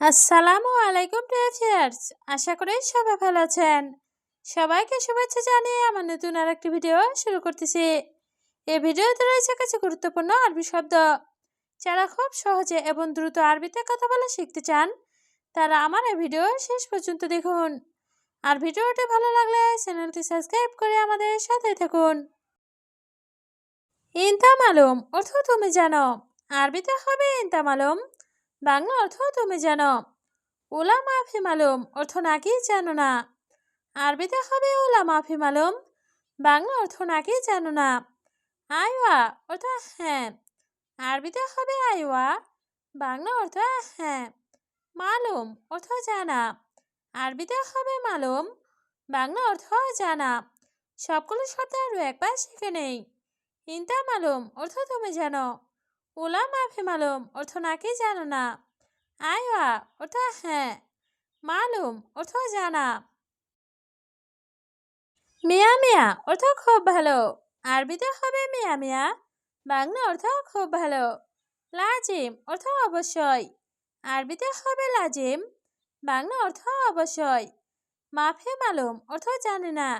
আসসালামু আলাইকুম টিচার্স আশা করি সবাই ভালো আছেন। সবাইকে শুভেচ্ছা জানিয়ে আমার নতুন আর একটি ভিডিও শুরু করতেছি। এই ভিডিওতে রয়েছে কিছু গুরুত্বপূর্ণ আরবি শব্দ। যারা খুব সহজে এবং দ্রুত আরবিতে কথা বলা শিখতে চান, তারা আমার এই ভিডিও শেষ পর্যন্ত দেখুন। আর ভিডিওটি ভালো লাগলে চ্যানেলটি সাবস্ক্রাইব করে আমাদের সাথে থাকুন। ইনতাম মালুম অর্থ তুমি জানো। আরবিতে হবে ইনতাম মালুম। বাংলা অর্থ তুমি জানো। ওলা মাফি মালুম, অর্থ নাকি জানো না। আরবিতে হবে ওলা মাফি মালুম, বাংলা অর্থ নাকি জানো না। আইওয়া, অর্থ হ্যাঁ। আরবিতে হবে আইওয়া, বাংলা অর্থ হ্যাঁ। মালুম, অর্থ জানা। আরবিতে হবে মালুম, বাংলা অর্থ জানা। সবগুলো শব্দ আরও একবার শিখে নেই। ইন্তা মালুম, অর্থ তুমি জানো। ওলা মাফি মালুম অর্থ নাকি জানো না? আইওয়া অর্থ হ্যাঁ। মালুম অর্থ জানা। মিয়া মিয়া অর্থ খুব ভালো। আরবিতে হবে মিয়া মিয়া। বাংলা অর্থ খুব ভালো। লাজিম অর্থ অবশ্যই। আরবিতে হবে লাজিম, বাংলা অর্থ অবশ্যই। মাফি মালুম অর্থ জানে না।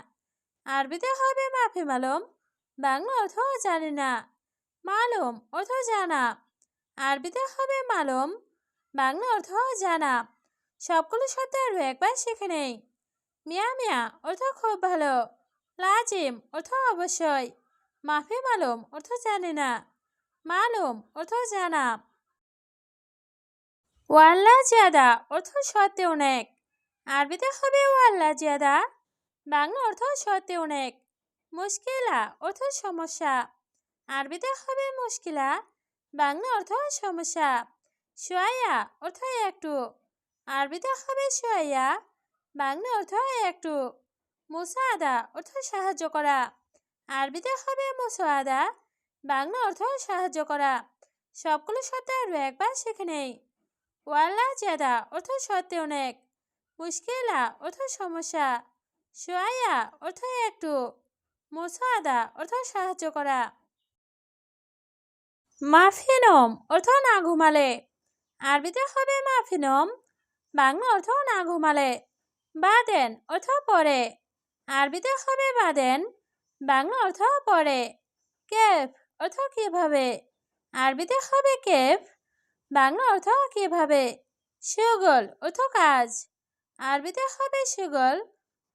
আরবিতে হবে মাফি মালুম, বাংলা অর্থ জানে না। মালুম অর্থ জানা। আরবিতে হবে মালুম, বাংলা অর্থ জানা। সবগুলো শব্দ আরও একবার শিখে নেই। মিয়া মিয়া অর্থ খুব ভালো, লাজিম অর্থ অবশ্যই। মাফি মালুম অর্থ জানে না, মালুম অর্থ জানা। ওয়াল্লা জিয়াদা অর্থ সত্যি অনেক। আরবিতে হবে ওয়াল্লা জিয়াদা, বাংলা অর্থ সত্যি অনেক। মুশকিলা অর্থ সমস্যা। আরবিতে হবে মুশকিলা বাংলা অর্থ সমস্যা। সোয়াইয়া অর্থ একটু। আরবিতে হবে সোয়াইয়া, বাংলা অর্থ একটু। মুসাদা অর্থ সাহায্য করা। আরবিতে হবে মুসাদা বাংলা অর্থ সাহায্য করা। সবগুলো শব্দ আরও একবার শিখে নেই। ওয়াল্লা জাদা অর্থ সত্যি অনেক। মুশকিলা অর্থ সমস্যা। সোয়াইয়া অর্থ একটু। মুসাদা অর্থ সাহায্য করা। মাফিনম অর্থ না ঘুমালে আরবিতে হবে মাফিনম বাংলা অর্থ না ঘুমালে বাদেন অর্থ পরে আরবিতে হবে বাদেন বাংলা অর্থ পরে কেফ অর্থ কীভাবে আরবিতে হবে কেফ বাংলা অর্থ কীভাবে সুগল অর্থ কাজ আরবিতে হবে সুগল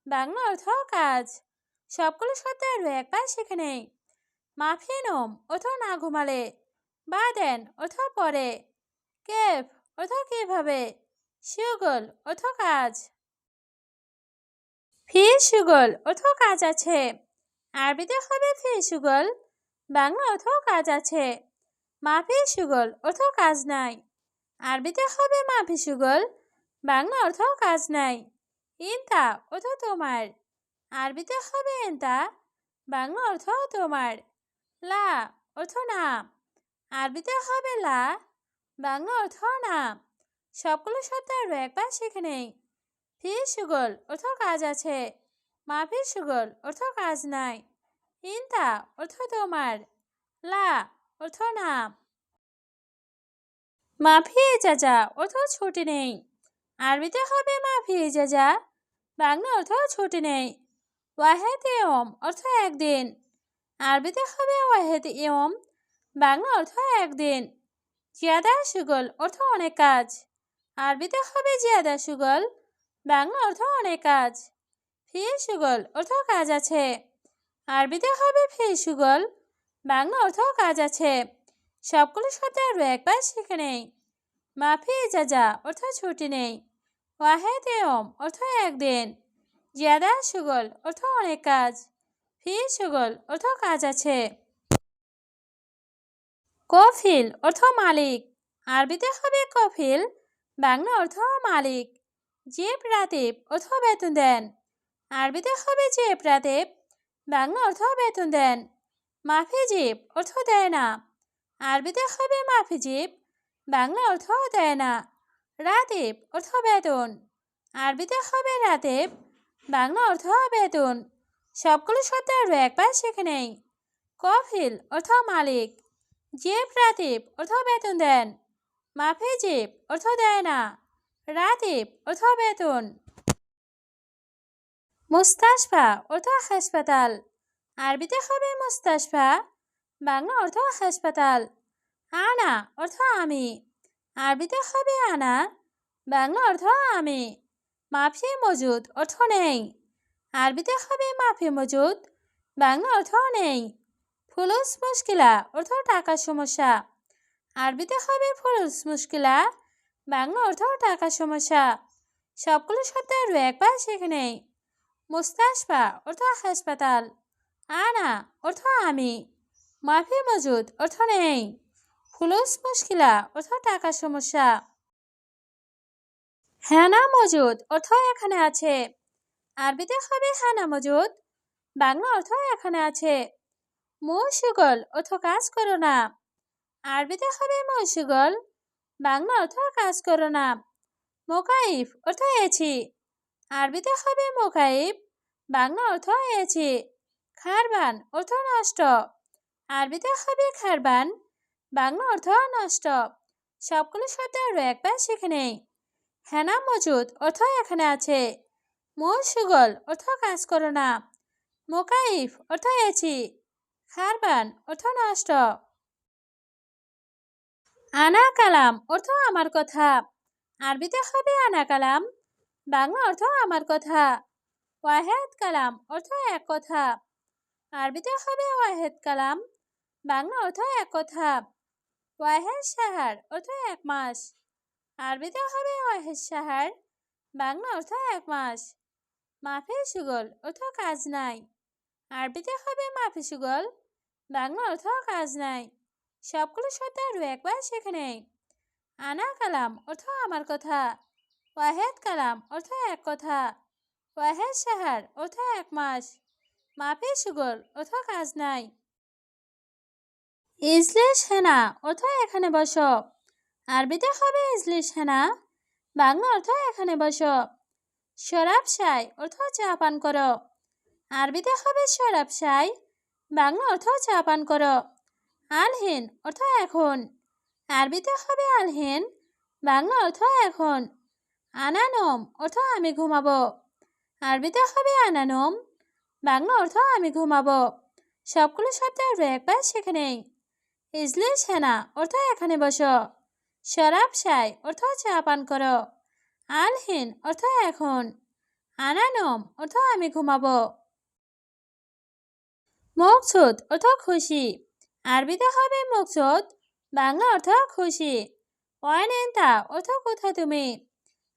বাংলা অর্থ কাজ সবগুলো আরও একবার শিখে নেই মাফিনম অর্থ না ঘুমালে বাদেন অর্থ পরে। কেফ অর্থ কীভাবে? সুগল অর্থ কাজ। ফি সুগল অর্থ কাজ আছে। আরবিতে হবে ফি সুগল বাংলা অর্থ কাজ আছে। মাফি সুগল অর্থ কাজ নাই। আরবিতে হবে মাফি সুগল বাংলা অর্থ কাজ নাই। ইনতা অর্থ তোমার। আরবিতে হবে এনতা বাংলা অর্থ তোমার। লা অর্থ না। আরবিতে হবে লা, বাংলা অর্থ না। সবগুলো শব্দ আরও একবার শিখে নেই। ফি সুগল, অর্থ কাজ আছে। মাফি সুগল, অর্থ কাজ নাই। ইনতা অর্থ তোমার। লা, অর্থ না। মাফি এজাজা অর্থ ছুটি নেই। আরবিতে হবে মাফি এজাজা বাংলা অর্থ ছুটি নেই। ওয়াহেদ ইয়ম অর্থ একদিন। আরবিতে হবে ওয়াহেদ ইয়ম বাংলা অর্থ একদিন। জিয়াদা সুগল অর্থ অনেক কাজ। আরবিতে হবে জিয়াদা সুগল, বাংলা অর্থ অনেক কাজ। ফি সুগল অর্থ কাজ আছে। আরবিতে হবে ফি সুগল, বাংলা অর্থ কাজ আছে। সবগুলো শব্দ আরও একবার শিখে নেই। মাফি জাজা অর্থ ছুটি নেই। ওয়াহেদ এম অর্থ একদিন। জিয়াদা সুগল অর্থ অনেক কাজ। ফি সুগল অর্থ কাজ আছে। কফিল অর্থ মালিক। আরবিতে হবে কফিল, বাংলা অর্থ মালিক। যে প্রাতেব অর্থ বেতন দেন। আরবিতে হবে যে প্রাতেব বাংলা অর্থ বেতন দেন। মাফি মাফিজিব অর্থ দেয় না। আরবিতে হবে মাফিজিব বাংলা অর্থ দেয় না। রাতেব অর্থ বেতন। আরবিতে হবে রাতেব, বাংলা অর্থ বেতন। সবগুলো শব্দ আরও একবার শিখে নেই কফিল অর্থ মালিক। যে প্রাতিপ অর্থ বেতন দেন। মাফি জিপ অর্থ দেয় না। রাতিব অথবা বেতন। মুস্তাশফা অর্থ হাসপাতাল। আরবিতে হবে মুস্তাশফা, বাংলা অর্থ হাসপাতাল। আনা অর্থ আমি। আরবিতে হবে আনা, বাংলা অর্থ আমি। মাফি মজুদ, অর্থ নেই। আরবিতে হবে মাফি মজুদ, বাংলা অর্থ নেই। ফুলুস মুশকিলা, অর্থ টাকার সমস্যা। আরবিতে হবে ফুলুস মুশকিলা, বাংলা অর্থ টাকার সমস্যা। সবগুলো শব্দ আরও একবার শিখে নেই। মুস্তাশফা, অর্থ হাসপাতাল। আনা, অর্থ আমি। মাফি মজুদ, অর্থ নেই। ফুলুস মুশকিলা, অর্থ টাকার সমস্যা। হ্যানা মজুদ, অর্থ এখানে আছে। আরবিতে হবে হ্যানা মজুদ, বাংলা অর্থ এখানে আছে। মৌসুগল অর্থ কাজ করো না। আরবিতে হবে মৌসুগল বাংলা অর্থ কাজ করো না। মোকাইফ অর্থ এছি। আরবিতে হবে মোকাইফ, বাংলা অর্থ এছি। খারবান অর্থ নষ্ট। আরবিতে হবে খারবান, বাংলা অর্থ নষ্ট। সবগুলো শব্দ আরও একবার শিখে নেই। হ্যানা মজুদ অর্থ এখানে আছে। মৌসুগল অর্থ কাজ করো না। মোকাইফ অর্থ এছি। খারবান অর্থ নষ্ট আনা কালাম অর্থ আমার কথা। আরবিতে হবে আনা কালাম, বাংলা অর্থ আমার কথা। ওয়াহেদ কালাম, অর্থ এক কথা। আরবিতে হবে ওয়াহেদ কালাম, বাংলা অর্থ এক কথা। ওয়াহেদ সাহার, অর্থ এক মাস। আরবিতে হবে ওয়াহেদ সাহার, বাংলা অর্থ এক মাস। মাফি সুগল, অর্থ কাজ নাই। আরবিতে হবে মাফি সুগল বাংলা অর্থ কাজ নাই। সবগুলো শব্দ আরও একবার শিখে নেই। আনা কালাম অর্থ আমার কথা। ওয়াহেদ কালাম অর্থ এক কথা। ওয়াহেদ সাহার অর্থ এক মাস। মাফি সুগল অর্থ কাজ নাই। ইজলিশ হেনা অর্থ এখানে বস। আরবিতে হবে ইজলিশ হেনা। বাংলা অর্থ এখানে বস। শরাব সাই অর্থ চা পান করো। আরবিতে হবে শরাব সাই বাংলা অর্থ চা পান করো। আলহীন, অর্থ এখন। আরবিতে হবে আলহীন, বাংলা অর্থ এখন। আনানম, অর্থ আমি ঘুমাবো। আরবিতে হবে আনানম, বাংলা অর্থ আমি ঘুমাবো। সবগুলো শব্দ আরও একবার শিখে নেই। ইজলি, সেনা, অর্থ এখানে বসো। শরাব সাই অর্থ চা পান করো। আলহীন, অর্থ এখন। আনানম, অর্থ আমি ঘুমাবো। মকসুদ, অর্থ খুশি। আরবিতে হবে মকসুদ, বাংলা অর্থ খুশি। ওয়ানেন্তা অর্থ কোথায় তুমি?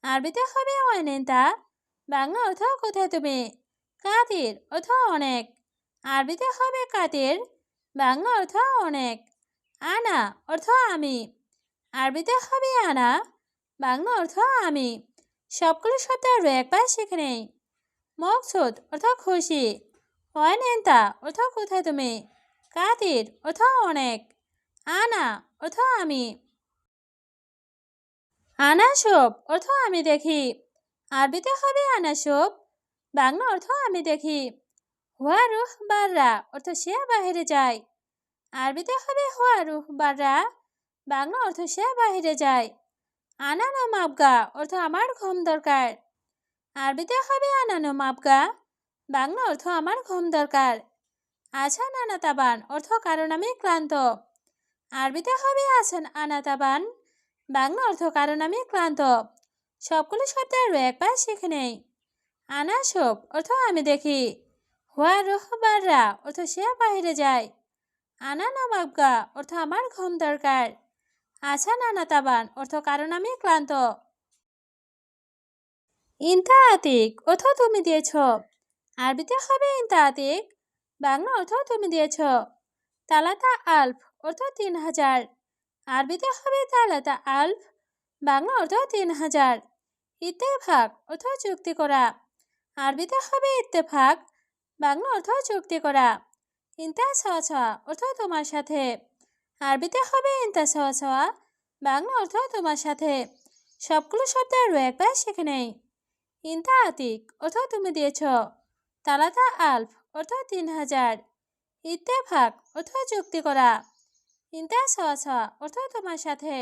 আরবিতে হবে ওয়ানেন্তা বাংলা অর্থ কোথায় তুমি? কাতির, অর্থ অনেক। আরবিতে হবে কাতির, বাংলা অর্থ অনেক। আনা, অর্থ আমি। আরবিতে হবে আনা, বাংলা অর্থ আমি। সবগুলো শব্দ আরও একবার শিখে নেই মকসুদ, অর্থ খুশি। ওয়ানেন্তা অর্থ কোথায় তুমি কাতির অর্থ অনেক আনা অর্থ আমি আনাসব অর্থ আমি দেখি আরবিতে হবে আনাসব বাংলা অর্থ আমি দেখি হুয়া রুহ বাররা অর্থ সে বাহিরে যায় আরবিতে হবে হুয়া রুহ বাররা বাংলা অর্থ সে বাহিরে যায় আনানো মাপগা অর্থ আমার ঘুম দরকার আরবিতে হবে আনানো মাপগা বাংলা অর্থ আমার ঘুম দরকার। আছান আনাতাবান অর্থ কারণ আমি ক্লান্ত। আরবিতে হবে আছান, আনাতাবান। বাংলা অর্থ কারণ আমি ক্লান্ত। সবগুলো শব্দ আরও একবার শিখে নেই। আনা আনাসব অর্থ আমি দেখি। হুয়া রহবাররা অর্থ সে বাহিরে যায়। আনা নামাবগা, অর্থ আমার ঘুম দরকার। আছা নানাতাবান, অর্থ কারণ আমি ক্লান্ত। ইন্তা আতিক, অর্থ তুমি দিয়েছ। আরবিতে হবে ইন্তা আতিক বাংলা অর্থ তুমি দিয়েছ তালাতা আলফ অর্থ তিন হাজার আরবিতে হবে তালাতা আলফ বাংলা অর্থ তিন হাজার ইত্তেফাক অর্থ চুক্তি করা আরবিতে হবে ইত্তেফাক বাংলা অর্থ চুক্তি করা ইন্তা ছাওয়া অর্থ তোমার সাথে আরবিতে হবে ইন্তা ছাওয়া বাংলা অর্থ তোমার সাথে সবগুলো শব্দ আরও একবার শিখে নেই ইন্তা আতিক অর্থ তুমি দিয়েছ তালাতা আলফ অর্থ তিন হাজার। ইত্তেফাক অর্থ যুক্তি করা। ইন্তা সহ অর্থ তোমার সাথে।